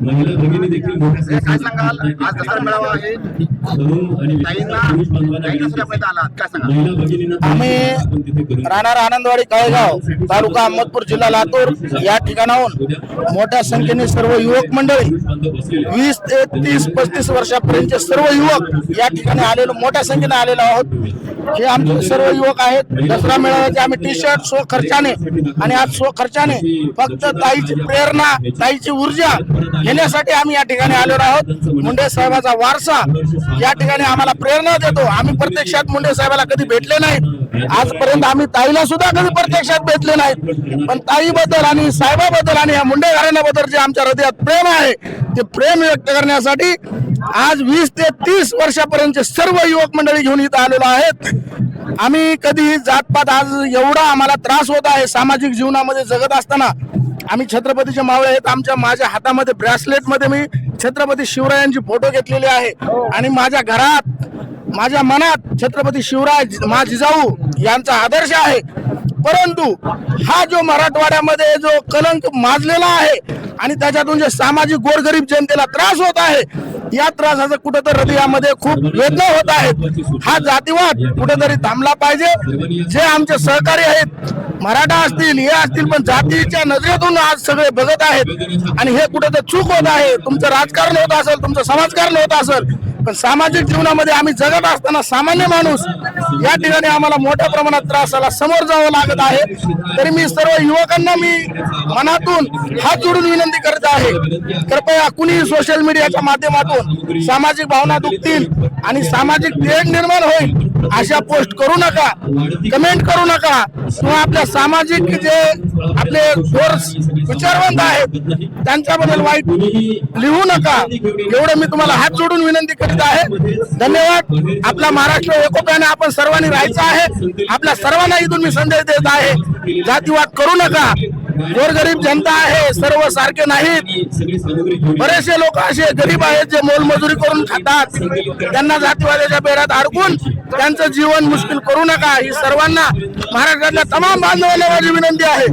महिला भगिनी देखील मोठ्या काय सांगाल आज दसरा मेळावा आहे महिला भगिनींना आम्ही राहणार आनंदवाडी काळेगाव तालुका अहमदपूर जिल्हा लातूर. या ठिकाणाहून मोठ्या संख्येने सर्व युवक मंडळी वीस ते तीस पस्तीस वर्षापर्यंतचे सर्व युवक या ठिकाणी आलेलो मोठ्या संख्येने आलेलो आहोत. हे आमचे सर्व युवक आहेत. दसरा मेळाव्याचे आम्ही टी शर्ट स्व खर्चाने आणि आज स्व खर्चाने फक्त ताईची प्रेरणा ताईची ऊर्जा घेण्यासाठी आम्ही या ठिकाणी आलेलो आहोत. मुंडे साहेबाचा वारसा या ठिकाणी आम्हाला प्रेरणा देतो. आम्ही प्रत्यक्षात मुंडे साहेबाला कधी भेटले नाही. आजपर्यंत आम्ही ताईला सुद्धा कधी प्रत्यक्षात भेटले नाहीत पण ताईबद्दल आणि साहेबाबद्दल आणि या मुंडे घराण्याबद्दल जे आमच्या हृदयात प्रेम आहे ते प्रेम व्यक्त करण्यासाठी आज वीस ते तीस वर्षापर्यंतचे सर्व युवक मंडळी घेऊन इथं आलेलो आहेत. आम्ही कधी जातपात आज एवढा आम्हाला त्रास होत आहे. सामाजिक जीवनामध्ये जगत असताना आम्ही छत्रपतीचे मावळे आहेत. आमच्या माझ्या हातामध्ये ब्रॅसलेटमध्ये मी छत्रपती शिवरायांची फोटो घेतलेली आहे. आणि माझ्या घरात माझ्या मनात छत्रपती शिवराय मा जिजाऊ यांचा आदर्श आहे. परंतु हा जो मराठवाड्यामध्ये जो कलंक माजलेला आहे आणि त्याच्यातून जे सामाजिक गोरगरीब जनतेला त्रास होत आहे या त्रासाचं कुठंतरी हृदयामध्ये खूप वेदना होत आहेत. हा जातीवाद कुठेतरी थांबला पाहिजे. जे आमचे सहकारी आहेत मराठा असतील हे असतील पण जातीच्या नजरेतून आज सगळे बघत आहेत. आणि हे कुठं चूक होत आहे. तुमचं राजकारण होत असेल तुमचं समाजकारण होत असेल पण सामाजिक जीवनामध्ये आम्ही जगत असताना सामान्य माणूस या ठिकाणी आम्हाला मोठ्या प्रमाणात त्रासाला समोर जावं लागत आहे. तरी मी सर्व युवकांना मी मनातून हात जोडून विनंती करत आहे. कृपया कुणी सोशल मीडियाच्या माध्यमातून सामाजिक भावना दुखतील आणि सामाजिक तेढ निर्माण होईल अशा पोस्ट करू नका कमेंट करू नका. किंवा आपल्या सामाजिक जे आपले फोर्स विचारवंत आहेत त्यांच्याबद्दल वाईट लिहू नका. एवढं मी तुम्हाला हात जोडून विनंती करीत आहे. धन्यवाद. आपला महाराष्ट्र एकोप्याने आपण सर्वांनी राहायचं आहे. आपल्या सर्वांना इथून मी संदेश देत आहे. जातीवाद करू नका. गोरगरीब जनता आहे. सर्व सारखे नाहीत. बरेचसे लोक असे गरीब आहेत जे मोलमजुरी करून खातात. त्यांना जातीवादाच्या बेड्यात अडकून त्यांचं जीवन मुश्किल करू नका. ही सर्वांना महाराष्ट्रातल्या तमाम बांधवांना माझी विनंती आहे.